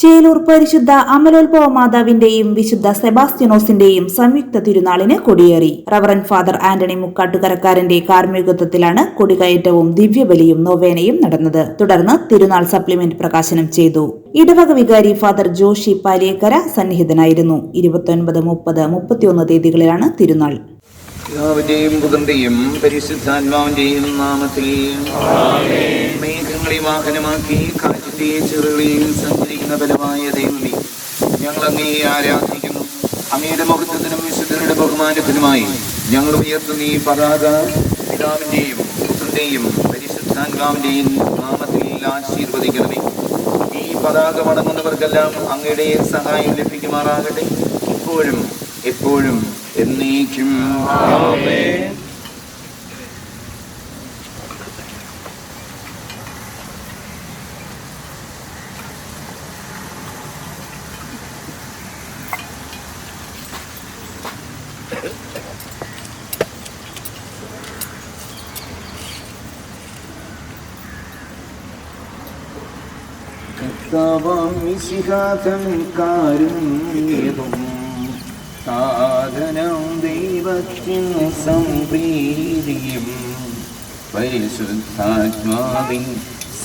ചേലൂർ പരിശുദ്ധ അമലോത്ഭവ മാതാവിന്റെയും വിശുദ്ധ സെബാസ്റ്റ്യനോസിന്റെയും സംയുക്ത തിരുനാളിന് കൊടിയേറി. റവറൻ ഫാദർ ആന്റണി മുക്കാട്ടുകരക്കാരന്റെ കാർമ്മികത്വത്തിലാണ് കൊടികയറ്റവും ദിവ്യബലിയും നൊവേനയും നടന്നത്. തുടർന്ന് തിരുനാൾ സപ്ലിമെന്റ് പ്രകാശനം ചെയ്തു. ഇടവക വികാരി ഫാദർ ജോഷി പാലിയേക്കര സന്നിഹിതനായിരുന്നു. ഇരുപത്തൊൻപത് മുപ്പത് മുപ്പത്തിയൊന്ന് തീയതികളിലാണ് തിരുനാൾ. പിതാവിന്റെയും പുത്രന്റെയും മേഘങ്ങളെ വാഹനമാക്കി ചെറുകളിൽ സഞ്ചരിക്കുന്ന ബലമായ ദൈവമേ ഞങ്ങൾ അങ്ങേ ആരാധിക്കുന്നു. അങ്ങയുടെ മഹത്വത്തിനും വിശുദ്ധരുടെ ബഹുമാനത്തിനുമായി ഞങ്ങൾ ഉയർത്തുന്ന ഈ പതാക പിതാവിന്റെയും പുത്രന്റെയും പരിശുദ്ധാത്മാവിന്റെയും നാമത്തിൽ ആശീർവദിക്കണമേ. ഈ പതാക മടങ്ങുന്നവർക്കെല്ലാം അങ്ങയുടെ സഹായം ലഭിക്കുമാറാകട്ടെ. ഇപ്പോഴും എപ്പോഴും എന്നേക്കും. ആമേൻ. കർത്താവാം കാരുണ്യതും. സാധനം ദൈവത്തിന് സംപ്രീതിയും. പരിശുദ്ധാത്മാവിൻ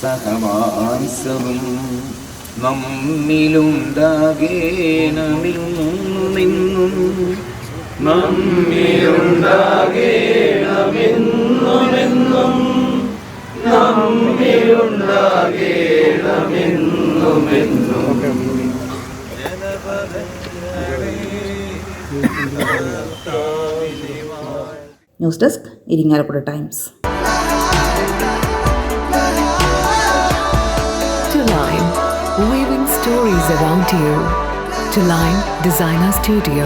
സഹവാസവും നമ്മിലുണ്ടാകേണമെന്നും news desk Irinjalakuda times stories around you. To Line Designer Studio,